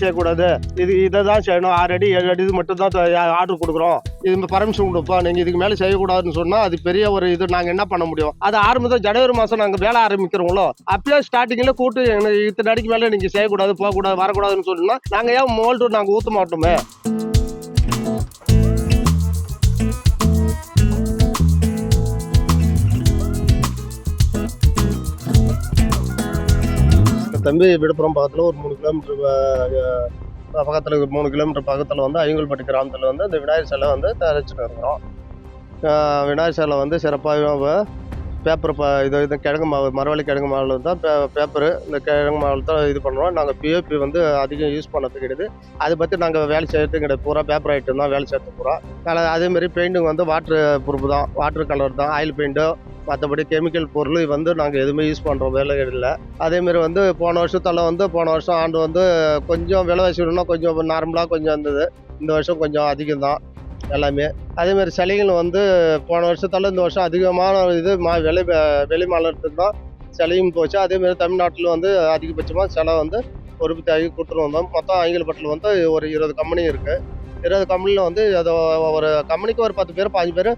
செய்யக்கூடாது. இது இதை தான் செய்யணும். ஆறு அடி ஏழு அடி இது மட்டும் தான் ஆர்டர் கொடுக்குறோம். இது பர்மிஷன் கொடுப்போம். நீங்கள் இதுக்கு மேலே செய்யக்கூடாதுன்னு சொன்னால் அது பெரிய ஒரு இது நாங்கள் என்ன பண்ண முடியும்? அது ஆரம்பத்தில் ஜனவரி மாதம் நாங்கள் வேலை ஆரம்பிக்கிறோங்களோ அப்பயே ஸ்டார்டிங்கில் கூட்டு இத்தனை அடிக்கு மேலே நீங்கள் செய்யக்கூடாது போகக்கூடாது வரக்கூடாதுன்னு சொன்னால் நாங்கள் ஏன் மோல்டு நாங்கள் ஊற்ற மாட்டோமே? தம்பி விழுப்புரம் பக்கத்தில் ஒரு மூணு கிலோமீட்டர் பக்கத்தில் மூணு கிலோமீட்டர் பக்கத்தில் வந்து ஐயங்கல்பட்டு கிராமத்தில் வந்து இந்த விநாயகர் சிலை வந்து தயாரிச்சுட்டு இருக்கிறோம். விநாயகர் சிலை வந்து சிறப்பாக பேப்பர் ப இது இது கிழங்கு மாவு மரவள்ளி கிழங்கு மாவில் தான் பே பேப்பரு இந்த கிழங்கு மாவில் தான் இது பண்ணுறோம். நாங்கள் பிஓபி வந்து அதிகம் யூஸ் பண்ணது கிடையாது. அதை பற்றி நாங்கள் வேலை செய்யறது கிடையாது பூரா பேப்பர் ஐட்டம் தான் வேலை செய்யறது பூரா. அதே- அதேமாரி பெயிண்டிங் வந்து வாட்ரு ப்ரூஃப் தான் வாட்டர் கலர் தான் ஆயில் பெயிண்ட்டு மற்றபடி கெமிக்கல் பொருள் வந்து நாங்கள் எதுவுமே யூஸ் பண்ணுறோம் வேலை இல்லை. அதேமாரி வந்து போன வருஷத்தில் வந்து போன வருஷம் ஆண்டு வந்து கொஞ்சம் விலைவாசி கொஞ்சம் நார்மலாக கொஞ்சம் இருந்தது. இந்த வருஷம் கொஞ்சம் அதிகம் தான். எல்லாமே. அதேமாரி சளிகள் வந்து போன வருஷத்தால் இந்த வருஷம் அதிகமான இது மா வெளி வெளி மாநிலத்துக்கு தான் சிலையும் போச்சு. அதேமாதிரி தமிழ்நாட்டில் வந்து அதிகபட்சமாக சிலை வந்து உற்பத்தி ஆகி கொடுத்துட்டு வந்தோம். மொத்தம் ஆங்கிலப்பட்டில் வந்து ஒரு இருபது கம்பெனி இருக்குது இருபது கம்பெனியில் வந்து அதை ஒரு கம்பெனிக்கு ஒரு பத்து பேர் பாஞ்சு பேர்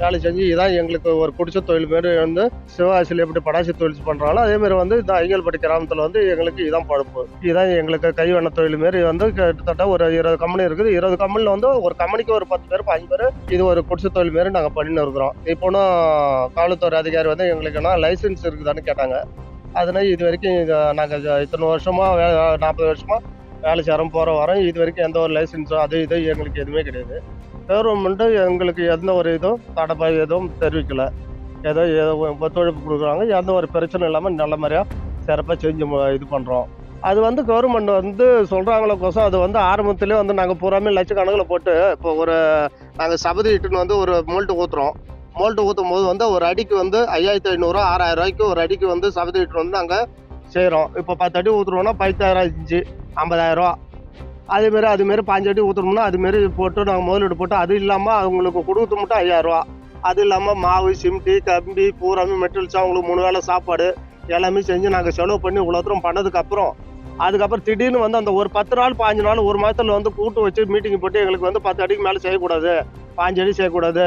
வேலை செஞ்சு இதான் எங்களுக்கு ஒரு பிடிச்ச தொழில் மாரி வந்து சிவகாசியில் எப்படி படாசி தொழில் பண்ணுறாங்களோ அதேமாரி வந்து இந்த ஐங்கல்பட்டி கிராமத்தில் வந்து எங்களுக்கு இதான் பழுப்பு இதுதான் எங்களுக்கு கைவண்ண தொழில் மாரி வந்து கிட்டத்தட்ட ஒரு இருபது கம்பெனி இருக்குது. இருபது கம்பெனியில் வந்து ஒரு கம்பெனிக்கு ஒரு பத்து பேர் அஞ்சு பேர் இது ஒரு பிடிச்ச தொழில் மாரி நாங்கள் பண்ணின்னு இருக்கிறோம். இப்போனும் காவல்துறை அதிகாரி வந்து எங்களுக்கு என்ன லைசன்ஸ் இருக்குதான்னு கேட்டாங்க. அதனால் இது வரைக்கும் நாங்கள் இத்தனை வருஷமாக வே நாற்பது வருஷமாக வேலை செய்கிறோம் போகிற வரோம் இது வரைக்கும் எந்த ஒரு லைசன்ஸோ அது இதோ எங்களுக்கு எதுவுமே கிடையாது. கவர்மெண்ட்டு எங்களுக்கு எந்த ஒரு இதுவும் தடப்பா எதுவும் தெரிவிக்கல. ஏதோ ஏதோ ஒத்துழைப்பு கொடுக்குறாங்க. எந்த ஒரு பிரச்சனை இல்லாமல் நல்ல மாதிரியாக சிறப்பாக செஞ்சு இது பண்ணுறோம் அது வந்து கவர்மெண்ட் வந்து சொல்கிறாங்களோ கோசம் அது வந்து ஆரம்பத்துலேயே வந்து நாங்கள் பூராமே லட்சக்கணக்கில் போட்டு இப்போ ஒரு நாங்கள் சபதி இட்டுன்னு வந்து ஒரு மோல்ட்டு ஊற்றுறோம் மோல்ட்டு ஊற்றும் போது வந்து ஒரு அடிக்கு வந்து ஐயாயிரத்தி ஐநூறுரூவா ஆறாயிரம் ரூபாய்க்கு ஒரு அடிக்கு வந்து சபதி இட்டுன்னு வந்து நாங்கள் செய்கிறோம் இப்போ பத்து அடி ஊற்றுறோன்னா பத்தாயிரம் அஞ்சு ஐம்பதாயிரரூவா அதேமாரி அதுமாரி பாஞ்சு அடி ஊற்றுறோம்னா அதுமாரி போட்டு நாங்கள் முதலீடு போட்டு அது இல்லாமல் அவங்களுக்கு கொடுத்து மட்டும் ஐயாயிரரூவா அது இல்லாமல் மாவு சிம்டி கம்பி பூராமே மெட்டீரியல்ஸ் அவங்களுக்கு மூணு வேளை சாப்பாடு எல்லாமே செஞ்சு நாங்கள் செலவு பண்ணி இவ்வளோ தூரம் பண்ணதுக்கப்புறம் அதுக்கப்புறம் திடீர்னு வந்து அந்த ஒரு பத்து நாள் பாஞ்சு நாள் ஒரு மாதத்தில் வந்து கூட்டு வச்சு மீட்டிங் போட்டு எங்களுக்கு வந்து பத்து அடிக்கு மேலே செய்யக்கூடாது. பாஞ்சு அடி செய்யக்கூடாது.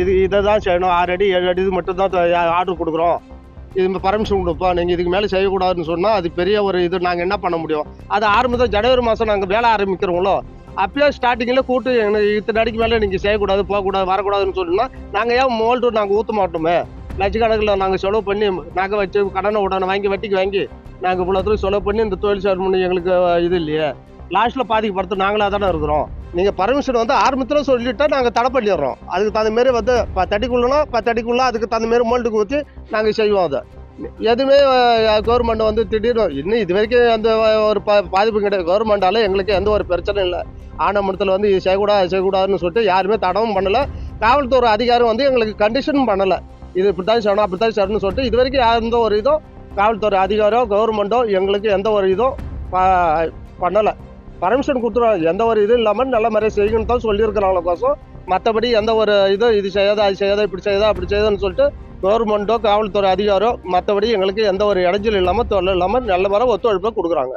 இது இதை தான் செய்யணும். ஆறு அடி ஏழு அடி இது மட்டும் தான் ஆர்டர் கொடுக்குறோம். இது பர்மிஷன் கொடுப்போம் நீங்கள் இதுக்கு மேலே செய்யக்கூடாதுன்னு சொன்னால் அது பெரிய ஒரு இது நாங்கள் என்ன பண்ண முடியும்? அது ஆரம்பத்தில் ஜனவரி மாதம் நாங்கள் வேலை ஆரம்பிக்கிறோங்களோ அப்பயே ஸ்டார்டிங்கில் கூட்டு எங்களுக்கு இத்தனை அடிக்கு மேலே நீங்கள் செய்யக்கூடாது போகக்கூடாது வரக்கூடாதுன்னு சொன்னால் நாங்கள் ஏன் மோல்ட்டு நாங்கள் ஊற்ற மாட்டோமே? லட்சக்கணக்கில் நாங்கள் செலவு பண்ணி நகை வச்சு கடனை உடனே வாங்கி வட்டிக்கு வாங்கி நாங்கள் இவ்வளோ தூரம் செலவு பண்ணி இந்த தொழில் செய்யணும்னு எங்களுக்கு இது இல்லையே. லாஸ்ட்டில் பாதிக்கப்படுத்து நாங்களாக தானே இருக்கிறோம். நீங்கள் பர்மிஷன் வந்து ஆரம்பத்தில் சொல்லிட்டா நாங்கள் தடை பண்ணிடுறோம். அதுக்கு தகுந்த மாரி வந்து பத்து அடிக்குள்ளனா பத்து அடிக்குள்ள அதுக்கு தகுந்த மாரி மோல்ட்டுக்கு ஊற்றி நாங்கள் செய்வோம் அதை. எதுவுமே கவர்மெண்ட் வந்து திடீர்னு இன்னும் இது வரைக்கும் அந்த ஒரு பா பாதிப்பு கிடையாது. கவர்மெண்டால எங்களுக்கு எந்த ஒரு பிரச்சனையும் இல்லை. ஆனமனத்தில் வந்து இது செய்யக்கூடாது செய்யக்கூடாதுன்னு சொல்லிட்டு யாருமே தடவும் பண்ணலை. காவல்துறை அதிகாரம் வந்து எங்களுக்கு கண்டிஷனும் பண்ணலை. இது இப்படி தான் செய்யணும் அப்படி தான் செய்யணும்னு சொல்லிட்டு இது வரைக்கும் எந்த ஒரு இதுவும் காவல்துறை அதிகாரம் கவர்மெண்ட்டோ எங்களுக்கு எந்த ஒரு இதுவும் பண்ணலை. பர்மிஷன் கொடுத்துருவாங்க. எந்த ஒரு இதுவும் இல்லாமல் நல்ல மாதிரியா செய்யணும்னு தான் சொல்லியிருக்கிறாங்களோ கோசம் மற்றபடி எந்த ஒரு இதுவும் இது செய்யாத அது செய்யாத இப்படி செய்யாத அப்படி செய்யாதுன்னு சொல்லிட்டு கவர்மெண்ட்டோ காவல்துறை அதிகாரம் மற்றபடி எங்களுக்கு எந்த ஒரு இடைஞ்சல் இல்லாமல் தொல்லை இல்லாமல் நல்ல மாதிரி ஒத்துழைப்பை கொடுக்குறாங்க.